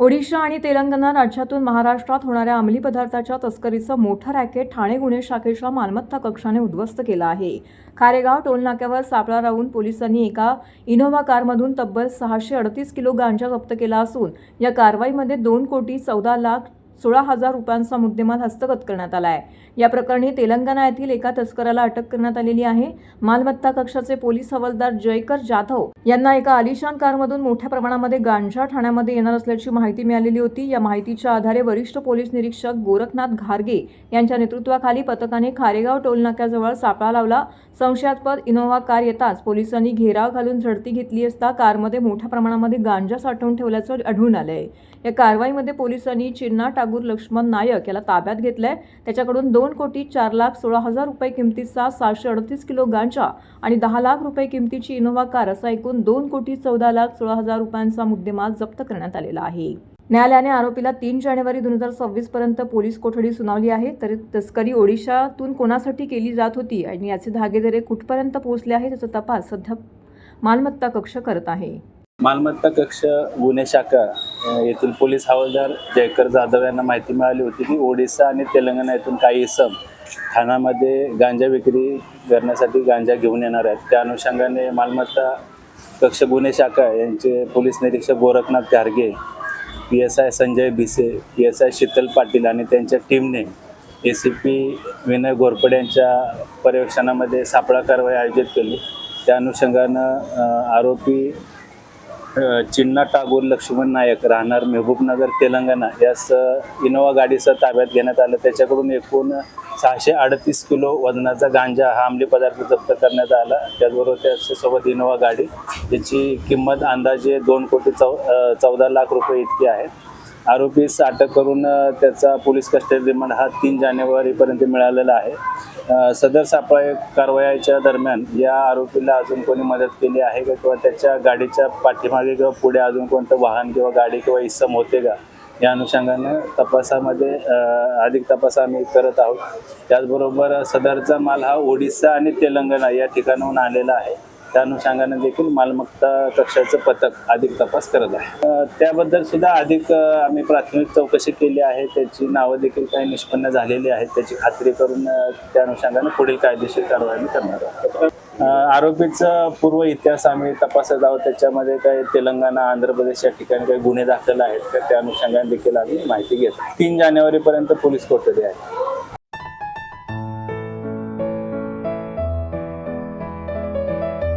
ओडिशा आणि तेलंगणा राज्यातून महाराष्ट्रात होणाऱ्या अंमली पदार्थाच्या तस्करीचं मोठं रॅकेट ठाणे गुन्हे शाखेच्या मालमत्ता कक्षाने उद्ध्वस्त केलं आहे. खारेगाव टोलनाक्यावर सापळा राहून पोलिसांनी एका इनोव्हा कारमधून तब्बल सहाशे अडतीस किलो गांजा जप्त केला असून या कारवाईमध्ये दोन कोटी चौदा लाख सोळा हजार रुपयांचा मुद्देमाल हस्तगत करण्यात आला आहे. या प्रकरणी तेलंगणा येथील एका तस्कराला अटक करण्यात आलेली आहे. मालमत्ता कक्षाचे पोलीस हवालदार जयकर जाधव यांना एका आलिशान कारमधून मोठ्या प्रमाणामध्ये गांजा ठाण्यामध्ये येणार असल्याची माहिती मिळालेली होती. या माहितीच्या आधारे वरिष्ठ पोलीस निरीक्षक गोरखनाथ घारगे यांच्या नेतृत्वाखाली पथकाने खारेगाव टोलनाक्याजवळ सापळा लावला. संशयास्पद इनोव्हा कार येताच पोलिसांनी घेराव घालून झडती घेतली असता कारमध्ये मोठ्या प्रमाणामध्ये गांजा साठवून ठेवल्याचं आढळून आलंय. या कारवाईमध्ये पोलिसांनी चिन्ना टाक ठाकूर लक्ष्मण नायक याला ताब्यात घेतलंय. त्याच्याकडून दोन कोटी चार लाख सोळा हजार रुपये किमतीचा सहाशे अडतीस किलो गांजा आणि दहा लाख रुपये किमतीची इनोव्हा कार असा एकूण दोन कोटी चौदा लाख सोळा हजार रुपयांचा मुद्देमाल जप्त करण्यात आलेला आहे. न्यायालयाने आरोपीला तीन जानेवारी दोन हजार सव्वीस पर्यंत पोलीस कोठडी सुनावली आहे. तर तस्करी ओडिशातून कोणासाठी केली जात होती आणि याचे धागेदरे कुठपर्यंत पोहोचले आहे त्याचा तपास सध्या मालमत्ता कक्ष करत आहे. मालमत्ता कक्ष गुन्हे शाखा येथील पोलीस हवालदार जयकर जाधव यांना माहिती मिळाली होती की ओडिसा आणि तेलंगणा येथून काही इसम ठाण्यामध्ये गांजा विक्री करण्यासाठी गांजा घेऊन येणार आहेत. त्या अनुषंगाने मालमत्ता कक्ष गुन्हे शाखा यांचे पोलीस निरीक्षक Gorakhnath Garge P S I Sanjay Bhise P S I Sheetal Patil आणि त्यांच्या टीमने A C P Vinay Ghorpade यांच्या पर्यवेक्षणामध्ये सापळा कारवाई आयोजित केली. त्या अनुषंगानं आरोपी चिन्ना टागोर लक्ष्मण नायक राहणार मेहबूबनगर तेलंगणा यास इनोवा गाडीसह ताब्यात घेण्यात आलं. त्याच्याकडून एकूण सहाशे अडतीस किलो वजनाचा गांजा हा अंमली पदार्थ जप्त करण्यात आला. त्याचबरोबर त्याच्यासोबत इनोवा गाडी याची किंमत अंदाजे दोन कोटी चौ चौदा लाख रुपये इतकी आहे. आरोपीस अटक करून त्याचा पोलीस कस्टडी रिमांड हा तीन जानेवारीपर्यंत मिळालेला आहे. सदर सापळा कारवायाच्या दरम्यान या आरोपीला अजून कोणी मदत केली आहे का किंवा त्याच्या गाडीच्या पाठीमागे किंवा पुढे अजून कोणतं वाहन किंवा गाडी किंवा इसम होते का? या अनुषंगानं तपासामध्ये अधिक तपास आम्ही करत आहोत. त्याचबरोबर सदरचा माल हा ओडिसा आणि तेलंगणा या ठिकाणाहून आलेला आहे. त्या अनुषंगाने देखील मालमत्ता कक्षाचं पथक अधिक तपास करत आहे. त्याबद्दल सुद्धा अधिक आम्ही प्राथमिक चौकशी केली आहे. त्याची नावं देखील काही निष्पन्न झालेली आहेत. त्याची खात्री करून त्या अनुषंगाने पुढील कायदेशीर कारवाई करणार आहोत. आरोपीचा पूर्व इतिहास आम्ही तपासत आहोत. त्याच्यामध्ये काही तेलंगणा आंध्र प्रदेश या ठिकाणी काही गुन्हे दाखल आहेत. तर त्या अनुषंगाने देखील आम्ही माहिती घेतो तीन जानेवारीपर्यंत पोलीस कोठडी आहे.